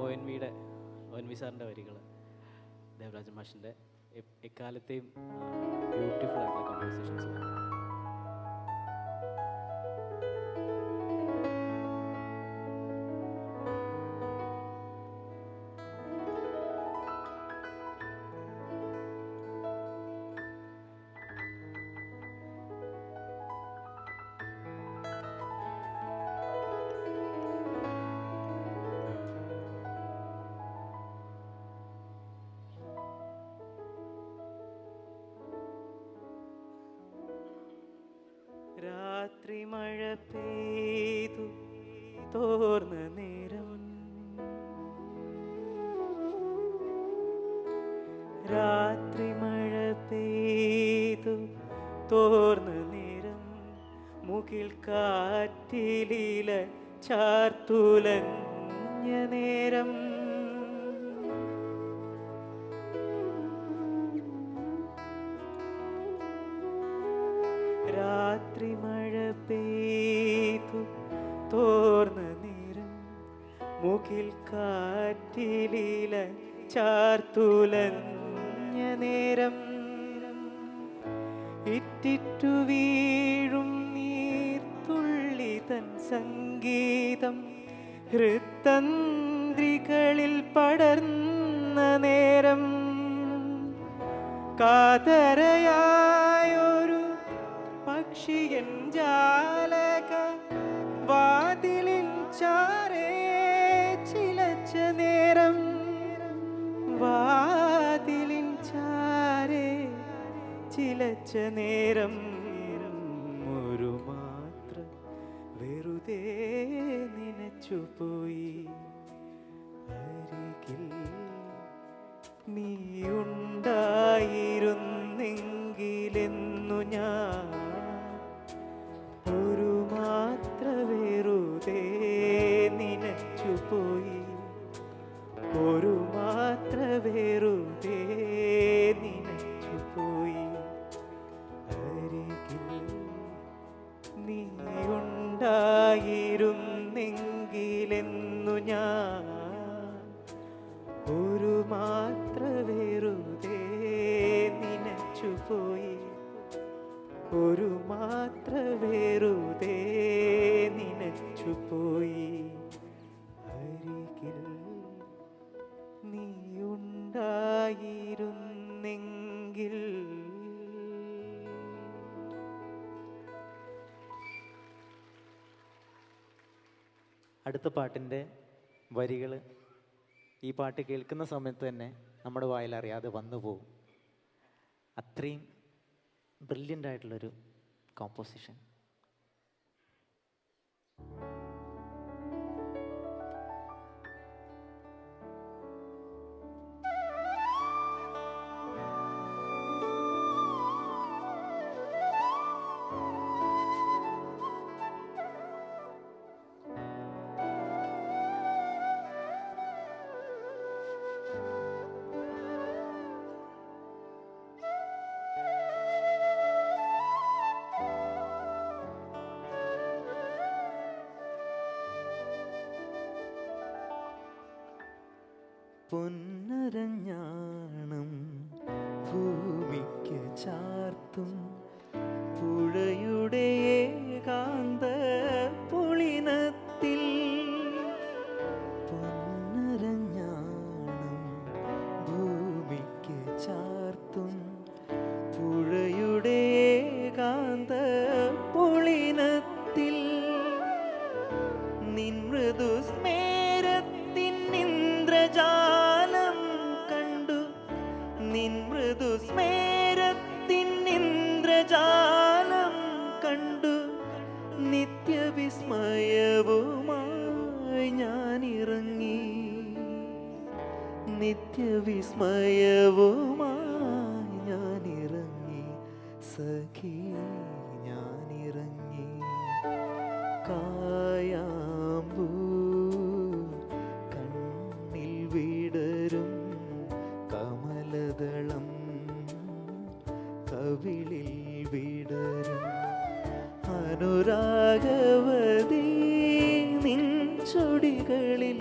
O N വിയുടെ O N V സാറിന്റെ വരികൾ ദേവരാജ മാഷിന്റെ. എക്കാലത്തെയും ബ്യൂട്ടിഫുൾ ആയിട്ടുള്ള കമ്പോസിഷൻസ് രാത്രി മഴ പെയ്തു തോർന്ന നേരം. രാത്രി മഴ പെയ്തു തോർന്ന നേരം. മുകിൽ കാറ്റിലീല ചാർത്തുലഞ്ഞ നേരം. പെയ്തു തോർന്ന നേരം മുകിൽ കാറ്റിലീല ചാർത്തുലഞ്ഞ നേരം. ഇറ്റിറ്റു വീഴും നീർത്തുള്ളി തൻ സംഗീതം. ഹൃത്തന്ത്രികളിൽ പടർന്ന നേരം. കാതരയായൊരു നനച്ചുപോയി അരികിൽ നീയുണ്ടായിരുന്നെങ്കിലെന്നു ഞാൻ നിനച്ചു പോയി ഞാൻ ഒരു മാത്ര വെറുതെ നനച്ചുപോയി ഒരു മാത്ര വെറുതെ നനച്ചുപോയി അരികിൽ അടുത്ത പാട്ടിന്റെ വരികൾ ഈ പാട്ട് കേൾക്കുന്ന സമയത്ത് തന്നെ നമ്മുടെ വായിലറിയാതെ വന്നു പോകും അത്രയും ബ്രില്യന്റ് ആയിട്ടുള്ളൊരു കോമ്പോസിഷൻ പൊന്നരഞ്ഞാണം ഭൂമിക്ക് ചാർത്തും പുഴയുടെ നിൻ മൃദു സ്മേരത്തിൻ ഇന്ദ്രജാലം കണ്ടു. നിത്യവിസ്മയവുമായി ഞാൻ ഇറങ്ങി നിത്യവിസ്മയവുമായി ഞാൻ ഇറങ്ങി സഖി. കമലദളം കവിളിൽ വിടരും. അനുരാഗവതി നിൻ ചൊടികളിൽ